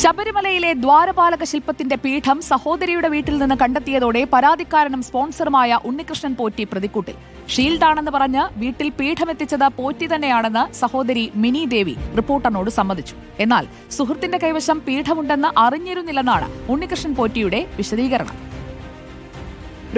ശബരിമലയിലെ ദ്വാരപാലക ശില്പത്തിന്റെ പീഠം സഹോദരിയുടെ വീട്ടിൽ നിന്ന് കണ്ടെത്തിയതോടെ പരാതിക്കാരനും സ്പോൺസറുമായ ഉണ്ണികൃഷ്ണൻ പോറ്റി പ്രതിക്കൂട്ടിൽ. ഷീൽഡാണെന്ന് പറഞ്ഞ് വീട്ടിൽ പീഠമെത്തിച്ചത് പോറ്റി തന്നെയാണെന്ന് സഹോദരി മിനി ദേവി റിപ്പോർട്ടറിനോട് സമ്മതിച്ചു. എന്നാൽ സുഹൃത്തിന്റെ കൈവശം പീഠമുണ്ടെന്ന് അറിഞ്ഞിരുന്നില്ലെന്നാണ് ഉണ്ണികൃഷ്ണൻ പോറ്റിയുടെ വിശദീകരണം.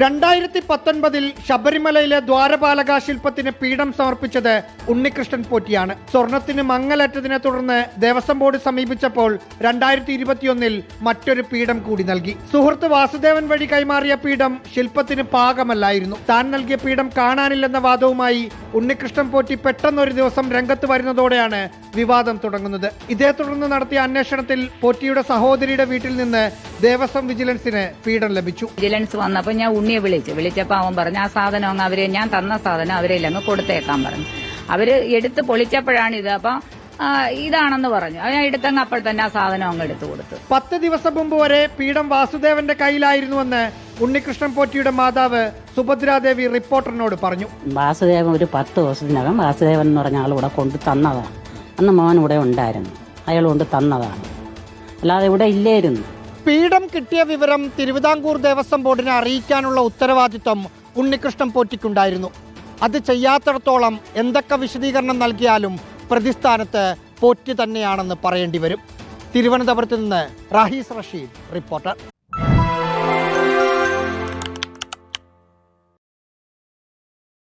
രണ്ടായിരത്തി പത്തൊൻപതിൽ ശബരിമലയിലെ ദ്വാരപാലക ശില്പത്തിന് പീഠം സമർപ്പിച്ചത് ഉണ്ണികൃഷ്ണൻ പോറ്റിയാണ്. സ്വർണത്തിന് മങ്ങലേറ്റതിനെ തുടർന്ന് ദേവസ്വം ബോർഡ് സമീപിച്ചപ്പോൾ രണ്ടായിരത്തി ഇരുപത്തിയൊന്നിൽ മറ്റൊരു പീഠം കൂടി നൽകി. സുഹൃത്ത് വാസുദേവൻ വഴി കൈമാറിയ പീഠം ശില്പത്തിന് പാകമല്ലായിരുന്നു. താൻ നൽകിയ പീഠം കാണാനില്ലെന്ന വാദവുമായി ഉണ്ണികൃഷ്ണൻ പോറ്റി പെട്ടെന്നൊരു ദിവസം രംഗത്ത് വരുന്നതോടെയാണ് വിവാദം തുടങ്ങുന്നത്. ഇതേ തുടർന്ന് നടത്തിയ അന്വേഷണത്തിൽ പോറ്റിയുടെ സഹോദരിയുടെ വീട്ടിൽ നിന്ന് ദേവസ്വം വിജിലൻസിന് പീഠം ലഭിച്ചു. വിജിലൻസ് വന്നപ്പോൾ ഞാൻ ഉണ്ണിയെ വിളിച്ചു. വിളിച്ചപ്പോൾ അവൻ പറഞ്ഞു ആ സാധനം അങ്ങ് അവരെ ഞാൻ തന്ന സാധനം അവരെ അങ്ങ് കൊടുത്തേക്കാൻ പറഞ്ഞു. അവർ എടുത്ത് പൊളിച്ചപ്പോഴാണ് ഇത് അപ്പം ഇതാണെന്ന് പറഞ്ഞു. അവൻ ഞാൻ എടുത്തങ്ങ് അപ്പോൾ തന്നെ ആ സാധനം അങ്ങ് എടുത്തു കൊടുത്തു. പത്ത് ദിവസം മുമ്പ് വരെ പീഠം വാസുദേവന്റെ കയ്യിലായിരുന്നുവെന്ന് ഉണ്ണികൃഷ്ണൻ പോറ്റിയുടെ മാതാവ് സുഭദ്രാദേവി റിപ്പോർട്ടറിനോട് പറഞ്ഞു. വാസുദേവൻ ഒരു പത്ത് ദിവസത്തിനകം വാസുദേവൻ എന്ന് പറഞ്ഞ ആൾ ഇവിടെ കൊണ്ട് തന്നതാണ്. അന്ന് മോൻ ഇവിടെ ഉണ്ടായിരുന്നു. അയാൾ കൊണ്ട് തന്നതാണ്. അല്ലാതെ ഇവിടെ ഇല്ലായിരുന്നു. പീഠം കിട്ടിയ വിവരം തിരുവിതാംകൂർ ദേവസ്വം ബോർഡിനെ അറിയിക്കാനുള്ള ഉത്തരവാദിത്വം ഉണ്ണികൃഷ്ണൻ പോറ്റിക്കുണ്ടായിരുന്നു. അത് ചെയ്യാത്തിടത്തോളം എന്തൊക്കെ വിശദീകരണം നൽകിയാലും പ്രതിസ്ഥാനത്ത് പോറ്റി തന്നെയാണെന്ന് പറയേണ്ടി വരും. തിരുവനന്തപുരത്ത് നിന്ന് റാഹീസ് റഷീദ് റിപ്പോർട്ടർ.